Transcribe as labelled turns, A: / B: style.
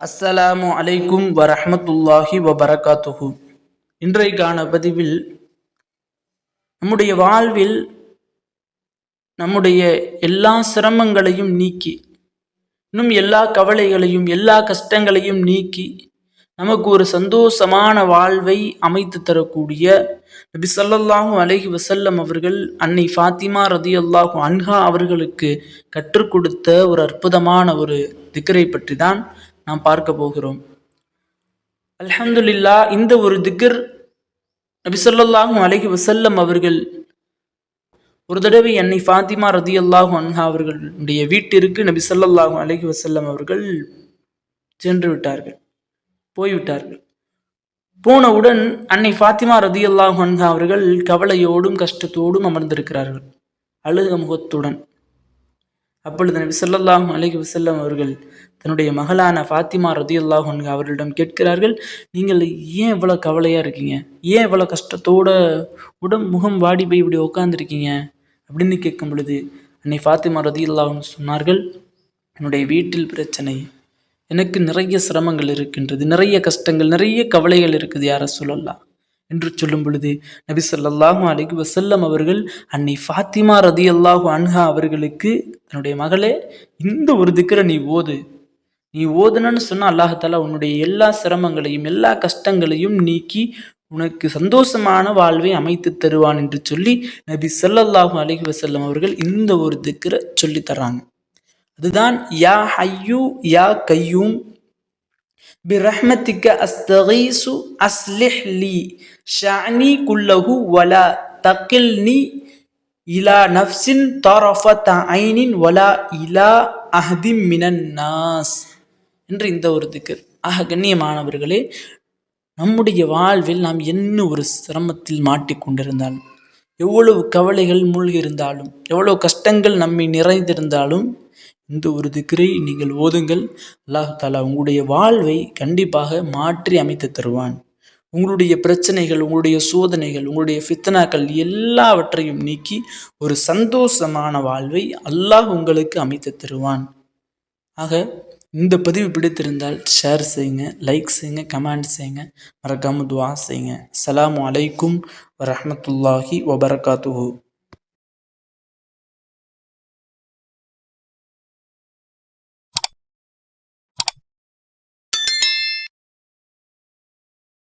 A: அஸ்ஸலாமு அலைக்கும் வரஹமத்துல்லாஹி வபரகாத்துஹு. இன்றைக்கான பதிவில் நம்முடைய வாழ்வில் நம்முடைய எல்லா சிரமங்களையும் நீக்கி இன்னும் எல்லா கவலைகளையும் எல்லா கஷ்டங்களையும் நீக்கி நமக்கு ஒரு சந்தோஷமான வாழ்வை அமைத்து தரக்கூடிய நபி ஸல்லல்லாஹு அலஹி வசல்லம் அவர்கள் அன்னை ஃபாத்திமா ரதி அல்லாஹும் அன்ஹா அவர்களுக்கு கற்றுக் கொடுத்த ஒரு அற்புதமான ஒரு திக்கரை பற்றி தான் நாம் பார்க்க போகிறோம். அல்ஹம்துல்லா இந்த ஒரு திக்ர் நபி அலஹி வசல்லம் அவர்கள் ஒரு தடவை என்னை ஃபாத்திமா ரதி ரதியல்லாஹு அன்ஹா அவர்களுடைய வீட்டிற்கு நபி ஸல்லல்லாஹு அலஹி வசல்லம் அவர்கள் சென்று விட்டார்கள் போய்விட்டார்கள். போனவுடன் அன்னை ஃபாத்திமா ரதி ரதியல்லாஹு அன்ஹா அவர்கள் கவலையோடும் கஷ்டத்தோடும் அமர்ந்திருக்கிறார்கள் அழுக முகத்துடன் அப்பொழுது நபி ஸல்லல்லாஹு அலஹி வசல்லம் அவர்கள் தன்னுடைய மகளான ஃபாத்திமா ரதியல்லாஹு அவர்களிடம் கேட்கிறார்கள் நீங்கள் ஏன் இவ்வளோ கவலையாக இருக்கீங்க? ஏன் இவ்வளோ கஷ்டத்தோட உடம் முகம் வாடி போய் இப்படி உட்காந்துருக்கீங்க அப்படின்னு கேட்கும் பொழுது அன்னை ஃபாத்திமா ரதியல்லாஹு சொன்னார்கள் என்னுடைய வீட்டில் பிரச்சனை. எனக்கு நிறைய சிரமங்கள் இருக்கின்றது. நிறைய கஷ்டங்கள் நிறைய கவலைகள் இருக்குது யார சொல்லலாம் என்று சொல்லும் பொழுது நபி சொல்லாஹு அலைஹி வசல்லம் அவர்கள் அன்னை ஃபாத்திமா ரதியல்லாஹு அன்ஹா அவர்களுக்கு தன்னுடைய மகளே இந்த ஒரு திக்கரை நீ ஓது. நீ ஓதுனன்னு சொன்னால் அல்லாஹால உன்னுடைய எல்லா சிரமங்களையும் எல்லா கஷ்டங்களையும் நீக்கி உனக்கு சந்தோஷமான வாழ்வை அமைத்து தருவான் என்று சொல்லி நபி சொல்லல்லாஹு அலஹி வசல்லம் அவர்கள் இந்த ஒரு திக்கரை சொல்லி தர்றாங்க. அதுதான் யா ஹையூ யா கையூம் பி ரஹ்மத்திக்க அஸ்தகீசு அஸ்லிஹ் லி ஷானி குல்லஹு வலா தக்கில் நீ இலா நஃப்சின் தாரஃபத் ஐனின் வலா இலா அஹதிம் மினன் நாஸ். என்று இந்த ஒரு திக்கர் ஆக கண்ணியமானவர்களே நம்முடைய வாழ்வில் நாம் என்ன ஒரு சிரமத்தில் மாட்டிக்கொண்டிருந்தாலும் எவ்வளவு கவலைகள் மூழ்கியிருந்தாலும் எவ்வளவு கஷ்டங்கள் நம்மை நிறைந்திருந்தாலும் இந்த ஒரு திக்கரை நீங்கள் ஓதுங்கள். அல்லாஹ் தாலா உங்களுடைய வாழ்வை கண்டிப்பாக மாற்றி அமைத்து தருவான். உங்களுடைய பிரச்சனைகள் உங்களுடைய சோதனைகள் உங்களுடைய ஃபித்னாக்கள் எல்லாவற்றையும் நீக்கி ஒரு சந்தோஷமான வாழ்வை அல்லாஹ் உங்களுக்கு அமைத்து தருவான். ஆக இந்த பதிவு பிடித்திருந்தால் ஷேர் செய்யுங்க லைக் செய்யுங்க கமெண்ட் செய்யுங்க. மறக்காமல் துவா செய்யுங்க. அஸ்ஸலாமு அலைக்கும் வரமத்துல்லாஹி வபரகாத்துஹு